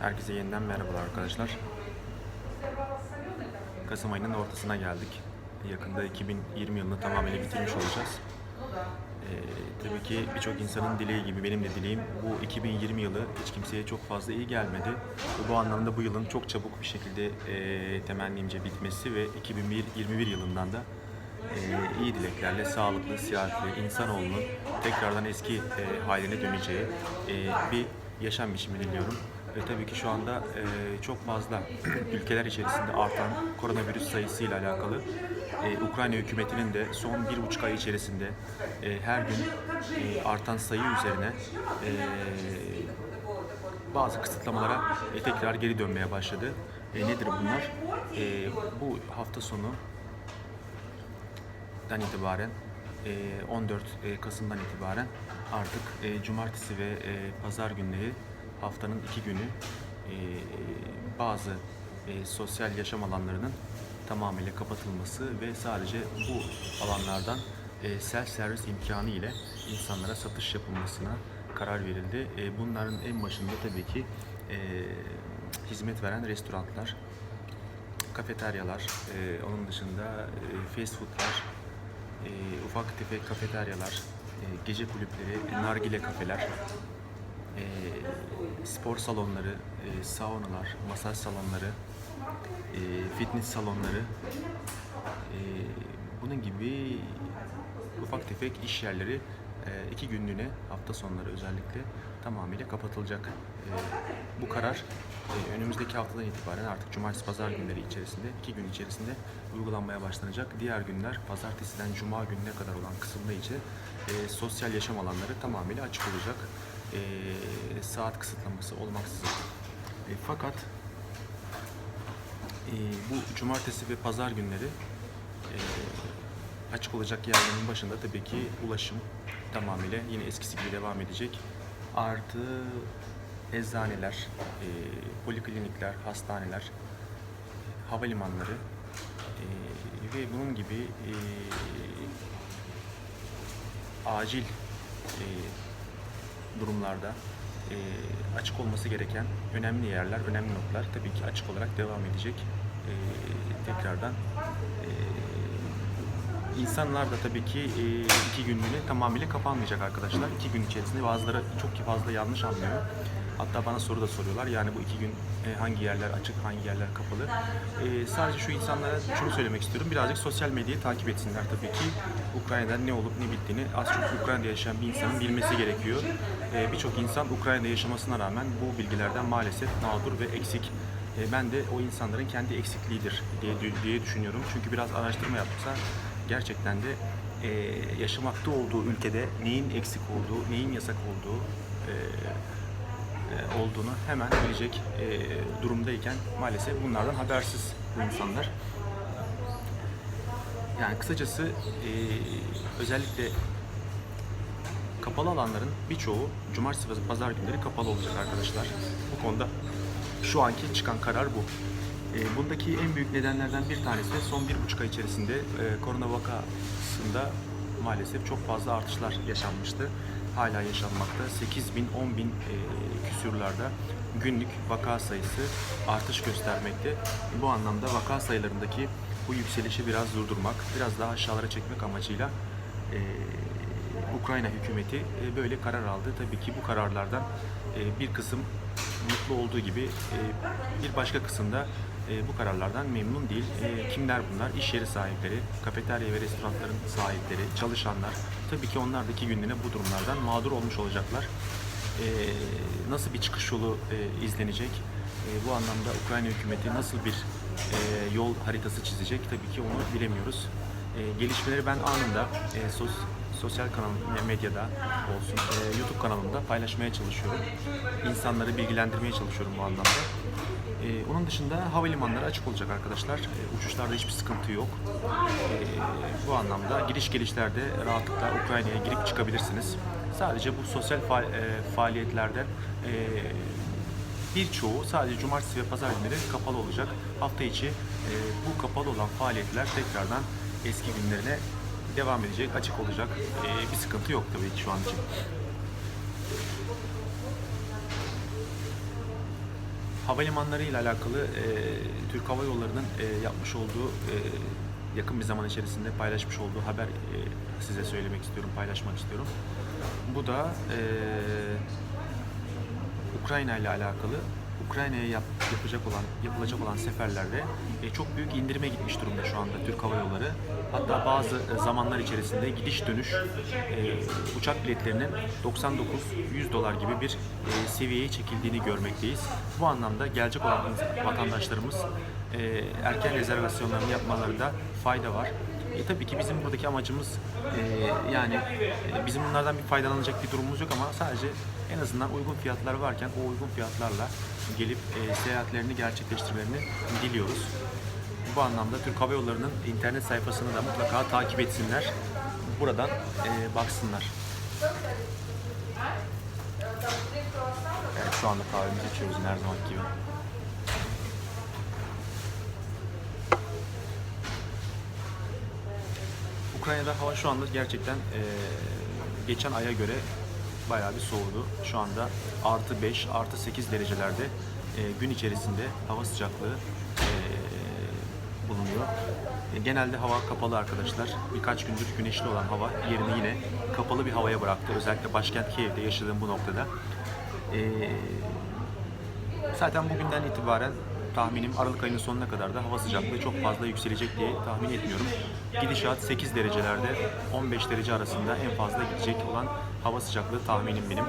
Herkese yeniden merhabalar arkadaşlar. Kasım ayının ortasına geldik. Yakında 2020 yılını tamamıyla bitirmiş olacağız. Ee, tabii ki birçok insanın dileği gibi benim de dileğim bu 2020 yılı hiç kimseye çok fazla iyi gelmedi. Ve bu anlamda bu yılın çok çabuk bir şekilde e, temennimce bitmesi ve 2021 yılından da e, iyi dileklerle sağlıklı, sıhhatli, insanoğlunun tekrardan eski e, haline döneceği e, bir yaşam biçimi diliyorum. Ve tabii ki şu anda e, çok fazla ülkeler içerisinde artan koronavirüs sayısıyla alakalı e, Ukrayna hükümetinin de son bir buçuk ay içerisinde e, her gün e, artan sayı üzerine e, bazı kısıtlamalara e, tekrar geri dönmeye başladı. E, nedir bunlar? E, bu hafta sonu dan itibaren e, 14 e, Kasım'dan itibaren artık e, cumartesi ve e, pazar günleri haftanın iki günü e, bazı e, sosyal yaşam alanlarının tamamıyla kapatılması ve sadece bu alanlardan e, self servis imkanı ile insanlara satış yapılmasına karar verildi. E, bunların en başında tabii ki e, hizmet veren restoranlar, kafeteryalar, e, onun dışında e, fast foodlar, e, ufak tefek kafeteryalar, e, gece kulüpleri, nargile kafeler, e, spor salonları, e, saunalar, masaj salonları, e, fitness salonları, e, bunun gibi ufak tefek iş yerleri e, iki günlüğüne hafta sonları özellikle tamamıyla kapatılacak. E, bu karar e, önümüzdeki haftadan itibaren artık cumartesi pazar günleri içerisinde iki gün içerisinde uygulanmaya başlanacak. Diğer günler pazartesiden cuma gününe kadar olan kısımda ise e, sosyal yaşam alanları tamamıyla açık olacak. E, saat kısıtlaması olmaksızın. E, fakat e, bu cumartesi ve pazar günleri e, açık olacak yerlerin başında tabii ki ulaşım tamamıyla yine eskisi gibi devam edecek. Artı eczaneler, e, poliklinikler, hastaneler, havalimanları e, ve bunun gibi e, acil e, durumlarda e, açık olması gereken önemli yerler, önemli noktalar tabii ki açık olarak devam edecek. E, tekrardan e, insanlar da tabii ki e, iki günlüğüne tamamıyla kapanmayacak arkadaşlar. İki gün içerisinde bazıları çok fazla yanlış anlıyor. Hatta bana soru da soruyorlar. Yani bu iki gün e, hangi yerler açık, hangi yerler kapalı. E, sadece şu insanlara şunu söylemek istiyorum. Birazcık sosyal medyayı takip etsinler tabii ki. Ukrayna'da ne olup ne bittiğini az çok Ukrayna'da yaşayan bir insanın bilmesi gerekiyor. E, Birçok insan Ukrayna'da yaşamasına rağmen bu bilgilerden maalesef mağdur ve eksik. E, ben de o insanların kendi eksikliğidir diye, diye düşünüyorum. Çünkü biraz araştırma yapsa gerçekten de e, yaşamakta olduğu ülkede neyin eksik olduğu, neyin yasak olduğu e, e, olduğunu hemen bilecek e, durumdayken maalesef bunlardan habersiz bu insanlar. Yani kısacası e, özellikle kapalı alanların birçoğu cumartesi ve pazar günleri kapalı olacak arkadaşlar. Bu konuda şu anki çıkan karar bu. E, bundaki en büyük nedenlerden bir tanesi de son bir buçuk ay içerisinde e, korona vakasında maalesef çok fazla artışlar yaşanmıştı. Hala yaşanmakta. 8 bin, 10 bin e, küsürlerde günlük vaka sayısı artış göstermekte. Bu anlamda vaka sayılarındaki bu yükselişi biraz durdurmak, biraz daha aşağılara çekmek amacıyla e, Ukrayna hükümeti e, böyle karar aldı. Tabii ki bu kararlardan e, bir kısım mutlu olduğu gibi e, bir başka kısımda e, bu kararlardan memnun değil. E, kimler bunlar? İş yeri sahipleri, kafeterya ve restoranların sahipleri, çalışanlar. Tabii ki onlar da iki günlüğüne bu durumlardan mağdur olmuş olacaklar. E, nasıl bir çıkış yolu e, izlenecek? E, bu anlamda Ukrayna hükümeti nasıl bir e, yol haritası çizecek? Tabii ki onu bilemiyoruz. E, gelişmeleri ben anında e, sos, sosyal kanal medyada olsun, e, YouTube kanalımda paylaşmaya çalışıyorum. İnsanları bilgilendirmeye çalışıyorum bu anlamda. Ee, onun dışında havalimanları açık olacak arkadaşlar. Ee, uçuşlarda hiçbir sıkıntı yok. Ee, bu anlamda giriş gelişlerde rahatlıkla Ukrayna'ya girip çıkabilirsiniz. Sadece bu sosyal fa- e, faaliyetlerde e, birçoğu sadece cumartesi ve pazar günleri kapalı olacak. Hafta içi e, bu kapalı olan faaliyetler tekrardan eski günlerine devam edecek, açık olacak. E, bir sıkıntı yok tabii ki şu an için. havalimanları ile alakalı e, Türk Hava Yolları'nın e, yapmış olduğu e, yakın bir zaman içerisinde paylaşmış olduğu haber e, size söylemek istiyorum, paylaşmak istiyorum. Bu da e, Ukrayna ile alakalı Ukrayna'ya yap- yapacak olan yapılacak olan seferlerde e, çok büyük indirime gitmiş durumda şu anda Türk Hava Yolları. Hatta bazı e, zamanlar içerisinde gidiş dönüş e, uçak biletlerinin 99-100 dolar gibi bir e, seviyeye çekildiğini görmekteyiz. Bu anlamda gelecek olan vatandaşlarımız e, erken rezervasyonlarını yapmalarında fayda var. E, tabii ki bizim buradaki amacımız e, yani e, bizim bunlardan bir faydalanacak bir durumumuz yok ama sadece en azından uygun fiyatlar varken o uygun fiyatlarla gelip e, seyahatlerini gerçekleştirmelerini diliyoruz. Bu anlamda Türk Hava Yolları'nın internet sayfasını da mutlaka takip etsinler. Buradan e, baksınlar. Evet, şu anda kahvemizi içiyoruz her zaman gibi. Ukrayna'da hava şu anda gerçekten eee, geçen aya göre bayağı bir soğudu. Şu anda artı 5, artı 8 derecelerde eee, gün içerisinde hava sıcaklığı eee, bulunuyor. E, Genelde hava kapalı arkadaşlar. Birkaç gündür güneşli olan hava yerini yine kapalı bir havaya bıraktı. Özellikle başkent Kiev'de yaşadığım bu noktada. Eee Zaten bugünden itibaren tahminim Aralık ayının sonuna kadar da hava sıcaklığı çok fazla yükselecek diye tahmin etmiyorum. Gidişat 8 derecelerde 15 derece arasında en fazla gidecek olan hava sıcaklığı tahminim benim.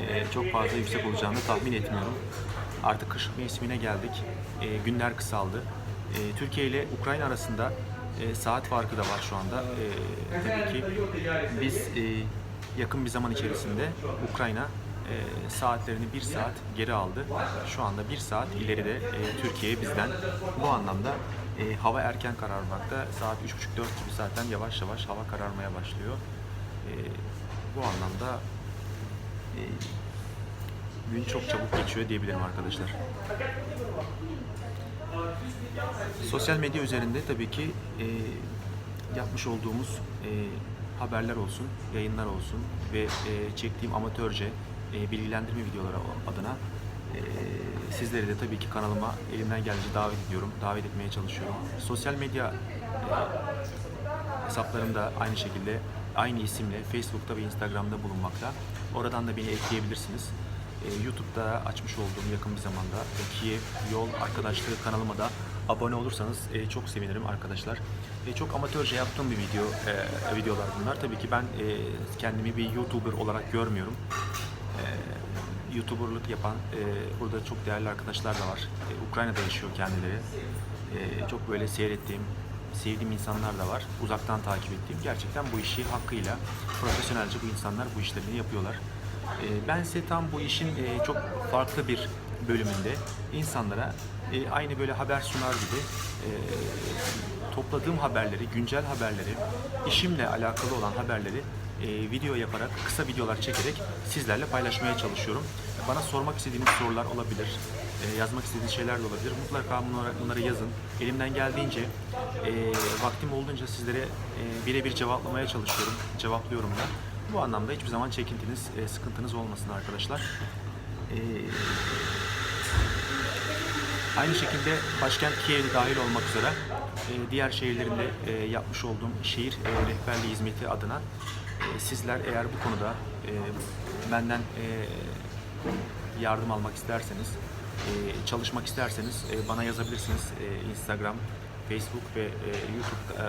Ee, çok fazla yüksek olacağını tahmin etmiyorum. Artık kış mevsimine geldik. Ee, günler kısaldı. Ee, Türkiye ile Ukrayna arasında e, saat farkı da var şu anda. Ee, tabii ki biz e, yakın bir zaman içerisinde Ukrayna e, saatlerini bir saat geri aldı. Şu anda bir saat ileride e, Türkiye bizden. Bu anlamda e, hava erken kararmakta. Saat 3.30-4 gibi zaten yavaş yavaş hava kararmaya başlıyor. E, bu anlamda e, gün çok çabuk geçiyor diyebilirim arkadaşlar. Sosyal medya üzerinde tabii ki e, yapmış olduğumuz e, haberler olsun, yayınlar olsun ve e, çektiğim amatörce e, bilgilendirme videoları adına e, sizleri de tabii ki kanalıma elimden gelince davet ediyorum, davet etmeye çalışıyorum. Sosyal medya e, hesaplarımda aynı şekilde aynı isimle Facebook'ta ve Instagram'da bulunmakta. Oradan da beni ekleyebilirsiniz. E, YouTube'da açmış olduğum yakın bir zamanda Kiev Yol Arkadaşlığı kanalıma da abone olursanız e, çok sevinirim arkadaşlar. E, çok amatörce yaptığım bir video e, videolar bunlar. Tabii ki ben e, kendimi bir YouTuber olarak görmüyorum. E, YouTuber'lık yapan e, burada çok değerli arkadaşlar da var. E, Ukrayna'da yaşıyor kendileri. E, çok böyle seyrettiğim, sevdiğim insanlar da var. Uzaktan takip ettiğim. Gerçekten bu işi hakkıyla, profesyonelce bu insanlar bu işlerini yapıyorlar. E, ben ise tam bu işin e, çok farklı bir bölümünde insanlara e, aynı böyle haber sunar gibi e, topladığım haberleri, güncel haberleri, işimle alakalı olan haberleri e, video yaparak, kısa videolar çekerek sizlerle paylaşmaya çalışıyorum. Bana sormak istediğiniz sorular olabilir, e, yazmak istediğiniz şeyler de olabilir. Mutlaka bunları, yazın. Elimden geldiğince, e, vaktim olduğunca sizlere birebir cevaplamaya çalışıyorum, cevaplıyorum da. Bu anlamda hiçbir zaman çekintiniz, sıkıntınız olmasın arkadaşlar. Aynı şekilde başkent Kiev'de dahil olmak üzere diğer şehirlerinde yapmış olduğum şehir rehberliği hizmeti adına sizler eğer bu konuda e, benden e, yardım almak isterseniz, e, çalışmak isterseniz e, bana yazabilirsiniz. E, Instagram, Facebook ve e, YouTube e,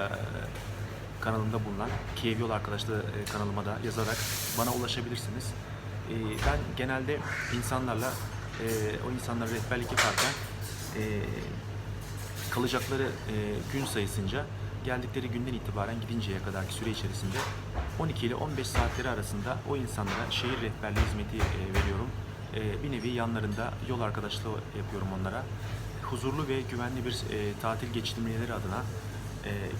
kanalımda bulunan Kiev Yol Arkadaşlığı e, kanalıma da yazarak bana ulaşabilirsiniz. E, ben genelde insanlarla e, o insanlara rehberlik yaparken e, kalacakları e, gün sayısınca geldikleri günden itibaren gidinceye kadarki süre içerisinde 12 ile 15 saatleri arasında o insanlara şehir rehberliği hizmeti e, veriyorum. E, bir nevi yanlarında yol arkadaşlığı yapıyorum onlara. Huzurlu ve güvenli bir e, tatil geçirmeleri adına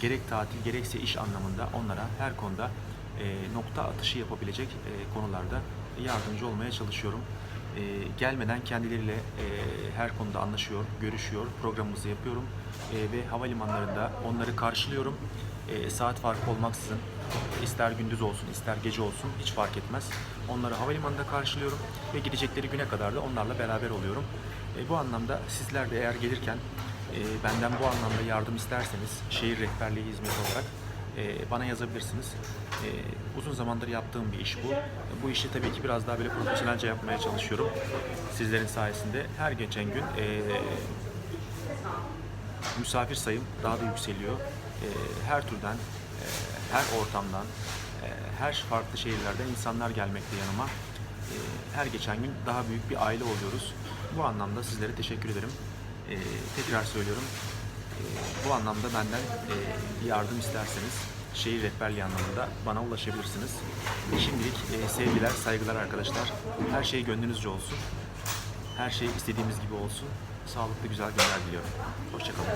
gerek tatil gerekse iş anlamında onlara her konuda nokta atışı yapabilecek konularda yardımcı olmaya çalışıyorum. E, gelmeden kendileriyle e, her konuda anlaşıyor, görüşüyor, programımızı yapıyorum E, ve havalimanlarında onları karşılıyorum. E, saat farkı olmaksızın ister gündüz olsun ister gece olsun hiç fark etmez. Onları havalimanında karşılıyorum ve gidecekleri güne kadar da onlarla beraber oluyorum. E, bu anlamda sizler de eğer gelirken e, benden bu anlamda yardım isterseniz şehir rehberliği hizmeti olarak e, bana yazabilirsiniz. E, uzun zamandır yaptığım bir iş bu. Bu işi tabii ki biraz daha böyle profesyonelce yapmaya çalışıyorum. Sizlerin sayesinde her geçen gün e, misafir sayım daha da yükseliyor. Her türden, her ortamdan, her farklı şehirlerden insanlar gelmekte yanıma. Her geçen gün daha büyük bir aile oluyoruz. Bu anlamda sizlere teşekkür ederim. Tekrar söylüyorum. Bu anlamda benden e, yardım isterseniz şehir rehberliği anlamında bana ulaşabilirsiniz. Şimdilik e, sevgiler, saygılar arkadaşlar. Her şey gönlünüzce olsun. Her şey istediğimiz gibi olsun. Sağlıklı güzel günler diliyorum. Hoşçakalın.